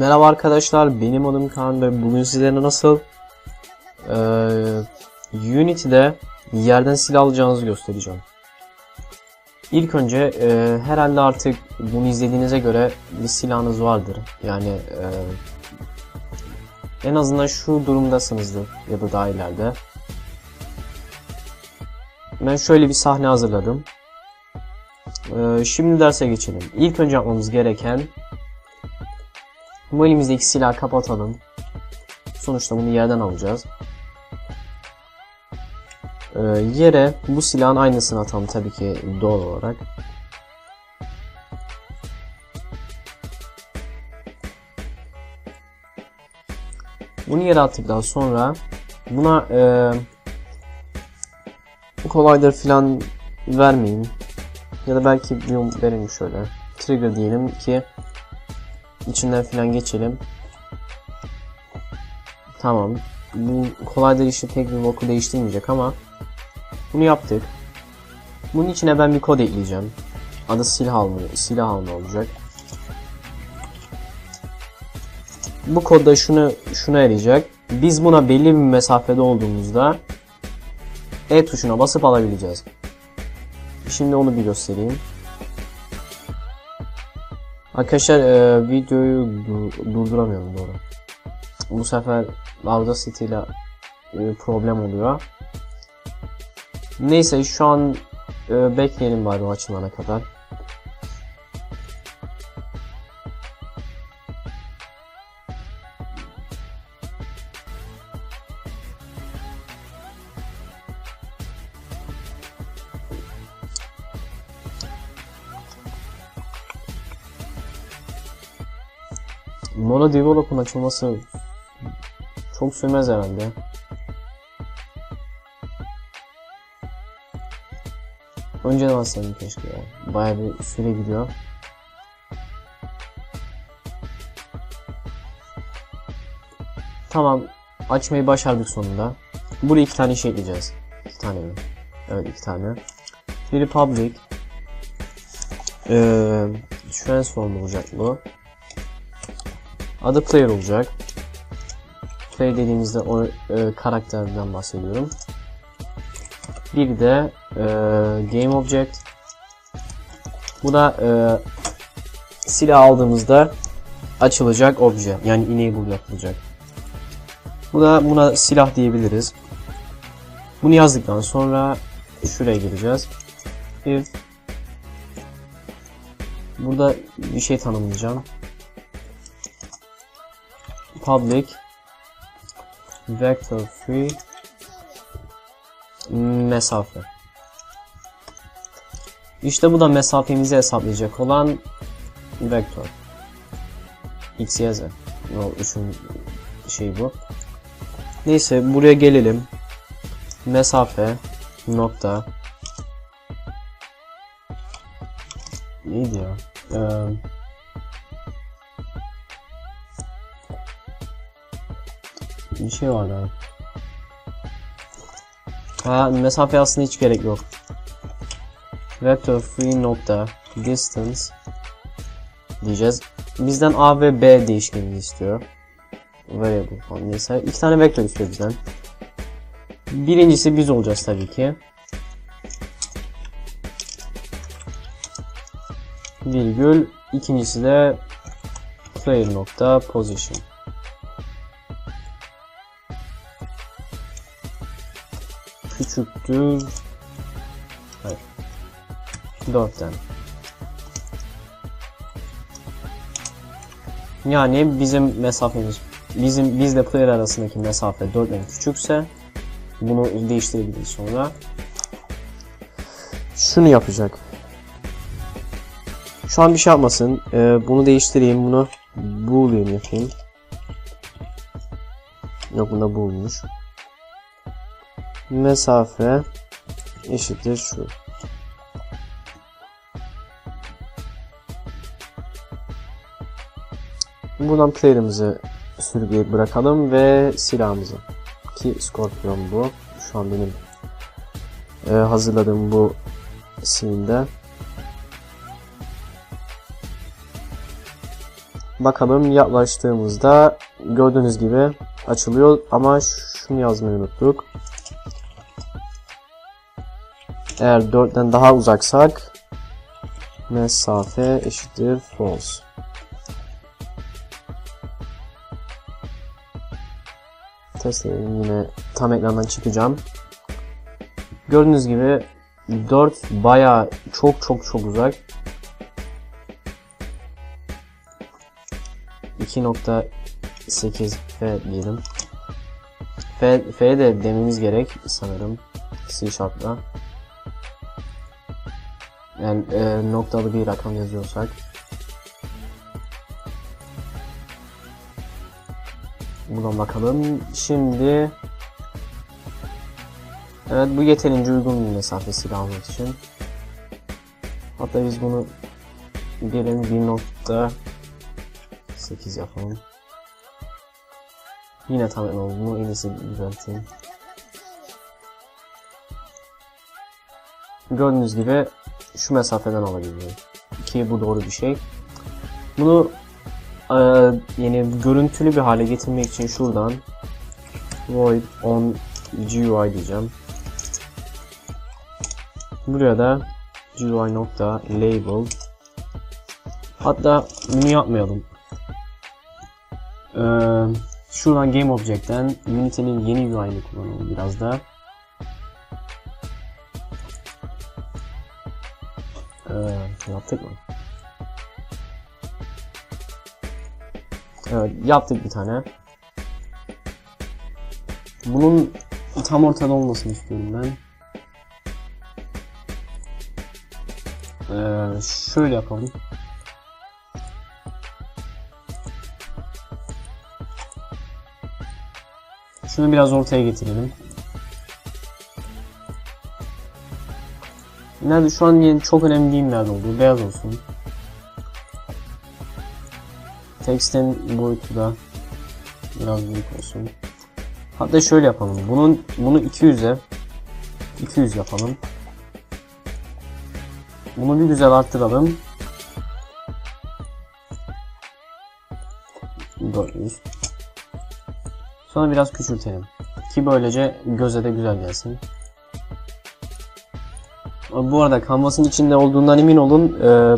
Merhaba arkadaşlar, benim adım Kaan ve bugün sizlere nasıl eee, Unity'de yerden silah alacağınızı göstereceğim. İlk önce eee, herhalde artık bunu izlediğinize göre bir silahınız vardır. Yani eee, en azından şu durumdasınızdır ya da daha ileride. Ben şöyle bir sahne hazırladım. Eee, şimdi derse geçelim. İlk önce yapmamız gereken bu elimizdeki silahı kapatalım. Sonuçta bunu yerden alacağız. Ee, yere bu silahın aynısını atalım tabii ki doğal olarak. Bunu yere attıktan sonra buna e, kolaydır filan vermeyin. Ya da belki bir verin şöyle. Trigger diyelim ki içinden filan geçelim. Tamam. Bu kolaydır işi pek bir boku değiştirmeyecek ama bunu yaptık. Bunun içine ben bir kod ekleyeceğim. Adı silah alma, silah alma olacak. Bu kodda şunu şuna yarayacak. Biz buna belli bir mesafede olduğumuzda E tuşuna basıp alabileceğiz. Şimdi onu bir göstereyim. Arkadaşlar e, videoyu du- durduramıyorum doğru. Bu sefer Audacity ile e, problem oluyor. Neyse şu an e, bekleyelim bari açılana kadar. Mono Develop'un açılması çok sürmez herhalde. Önceden alsaydım keşke ya. Bayağı bir süre gidiyor. Tamam. Açmayı başardık sonunda. Buraya iki tane şey ekleyeceğiz. İki tane mi? Evet iki tane. Biri public. Ee, transform olacak bu. Adı player olacak. Player dediğimizde o e, karakterden bahsediyorum. Bir de e, game object. Bu da e, silah aldığımızda açılacak obje. Yani enable yapılacak. Bu da buna silah diyebiliriz. Bunu yazdıktan sonra şuraya gireceğiz. Bir Burada bir şey tanımlayacağım public vector free mesafe. İşte bu da mesafemizi hesaplayacak olan vektör. X, Y, Z. O üçün şey bu. Neyse buraya gelelim. Mesafe nokta neydi ya? Ee, bir şey var daha. Ha mesafe aslında hiç gerek yok. Vector free nokta distance diyeceğiz. Bizden A ve B değişkenini istiyor. Variable falan neyse. İki tane vektör istiyor bizden. Birincisi biz olacağız tabii ki. Virgül. İkincisi de player nokta position. Küçüktür Hayır. 4'ten. Yani bizim mesafemiz bizim bizle player arasındaki mesafe 4'ten küçükse bunu değiştirebiliriz sonra. Şunu yapacak. Şu an bir şey yapmasın. Ee, bunu değiştireyim. Bunu boolean yapayım. Yok bunda bool'muş mesafe eşittir şu. Buradan player'ımızı sürükleyip bırakalım ve silahımızı. Ki Scorpion bu. Şu an benim e, hazırladığım bu scene'de. Bakalım yaklaştığımızda gördüğünüz gibi açılıyor ama şunu yazmayı unuttuk. Eğer 4'ten daha uzaksak mesafe eşittir false. Test edelim yine tam ekrandan çıkacağım. Gördüğünüz gibi 4 bayağı çok çok çok uzak. 2.8 F diyelim. F, F de dememiz gerek sanırım. C Sharp'la. Yani e, noktalı bir rakam yazıyorsak. Buradan bakalım. Şimdi Evet bu yeterince uygun bir mesafesi almak için. Hatta biz bunu gelin 1.8 yapalım. Yine tam olduğunu en iyisi düzelteyim. Gördüğünüz gibi şu mesafeden alabiliyorum. Ki bu doğru bir şey. Bunu e, yeni görüntülü bir hale getirmek için şuradan void on GUI diyeceğim. Buraya da GUI nokta label hatta bunu yapmayalım. Ee, şuradan Game Object'ten Unity'nin yeni UI'ni kullanalım biraz da. Yaptık mı? Evet, yaptık bir tane. Bunun tam ortada olmasını istiyorum ben. Ee, şöyle yapalım. Şunu biraz ortaya getirelim. Nerede şu an yeni çok önemli değil nerede olduğu. Beyaz olsun. Text'in boyutu da biraz büyük olsun. Hatta şöyle yapalım. Bunun bunu 200'e 200 yapalım. Bunu bir güzel arttıralım. 400. Sonra biraz küçültelim. Ki böylece göze de güzel gelsin. Bu arada kanvasın içinde olduğundan emin olun. Ee,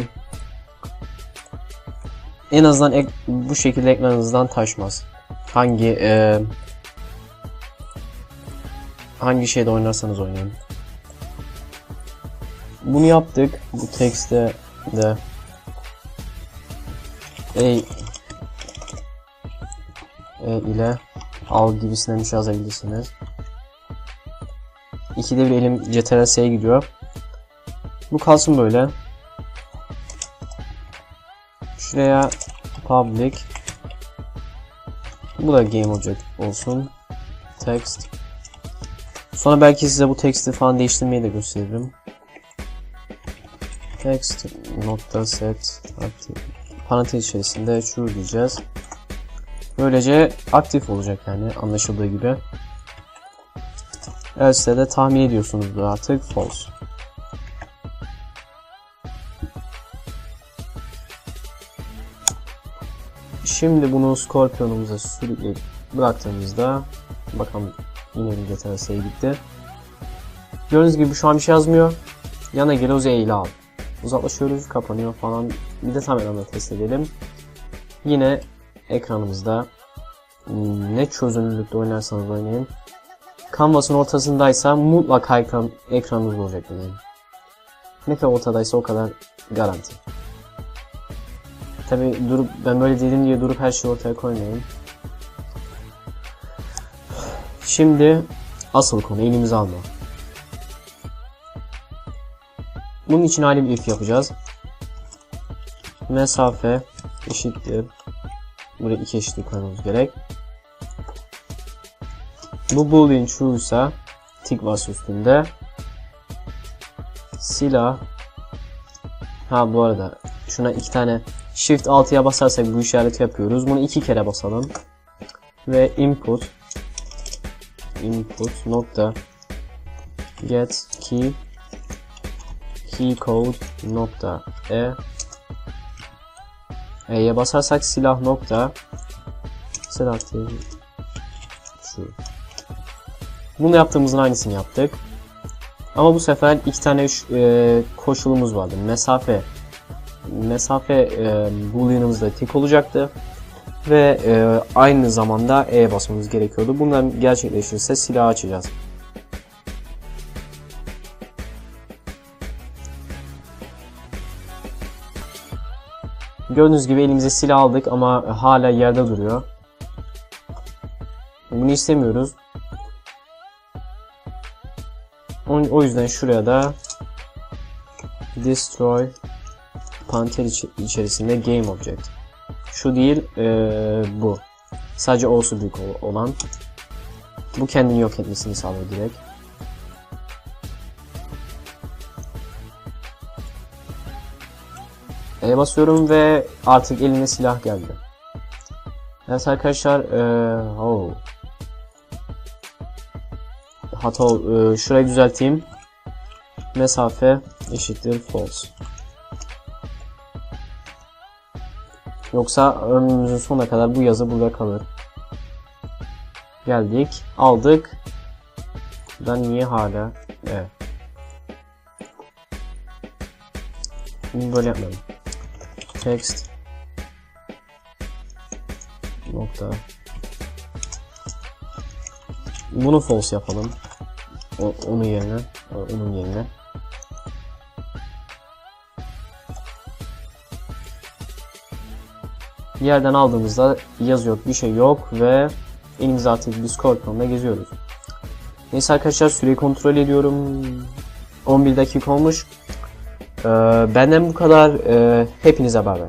en azından ek, bu şekilde ekranınızdan taşmaz. Hangi e, hangi şeyde oynarsanız oynayın. Bunu yaptık. Bu tekste de e, e ile al gibisinden bir şey yazabilirsiniz. İkide bir elim CTRL-S'ye gidiyor. Bu kalsın böyle. Şuraya public bu da game object olsun. Text. Sonra belki size bu teksti falan değiştirmeyi de gösteririm. Text nokta set aktif parantez içerisinde true diyeceğiz. Böylece aktif olacak yani anlaşıldığı gibi. Else de tahmin ediyorsunuzdur artık false. Şimdi bunu Scorpion'umuza sürükleyip bıraktığımızda bakalım yine bir GTS'ye gitti. Gördüğünüz gibi şu an bir şey yazmıyor. Yana gel o ile al. Uzaklaşıyoruz, kapanıyor falan. Bir de tam ekranda test edelim. Yine ekranımızda ne çözünürlükte oynarsanız oynayın. Canvas'ın ortasındaysa mutlaka ekran, ekranınız olacak dedim. Ne kadar ortadaysa o kadar garanti. Tabi durup ben böyle dedim diye durup her şeyi ortaya koymayayım. Şimdi asıl konu elimize alma. Bunun için bir if yapacağız. Mesafe eşittir. Buraya iki eşitlik koymamız gerek. Bu boolean true ise tick var üstünde. Silah Ha bu arada şuna iki tane Shift 6'ya basarsak bu işareti yapıyoruz. Bunu iki kere basalım. Ve input input nokta get key key code nokta e E'ye basarsak silah nokta silah. Şu. Bunu yaptığımızın aynısını yaptık. Ama bu sefer iki tane e, koşulumuz vardı. Mesafe mesafe e, boolean'ımız da tek olacaktı. Ve e, aynı zamanda E basmamız gerekiyordu. Bunlar gerçekleşirse silahı açacağız. Gördüğünüz gibi elimize silah aldık ama hala yerde duruyor. Bunu istemiyoruz. O yüzden şuraya da destroy panter içi- içerisinde game object. Şu değil eee, bu. Sadece olsu büyük ol- olan. Bu kendini yok etmesini sağlıyor direkt. E basıyorum ve artık elime silah geldi. Evet arkadaşlar eee oh. Hata eee, şurayı düzelteyim. Mesafe eşittir false. Yoksa ömrümüzün sonuna kadar bu yazı burada kalır. Geldik, aldık. Ben niye hala? Evet. Bunu böyle yapmadım. Text nokta bunu false yapalım. O, onun yerine, onun yerine. Bir yerden aldığımızda yazı yok, bir şey yok ve elimizi artık Discord'da geziyoruz. Neyse arkadaşlar süreyi kontrol ediyorum. 11 dakika olmuş. Ee, benden bu kadar. Ee, hepinize bay bay.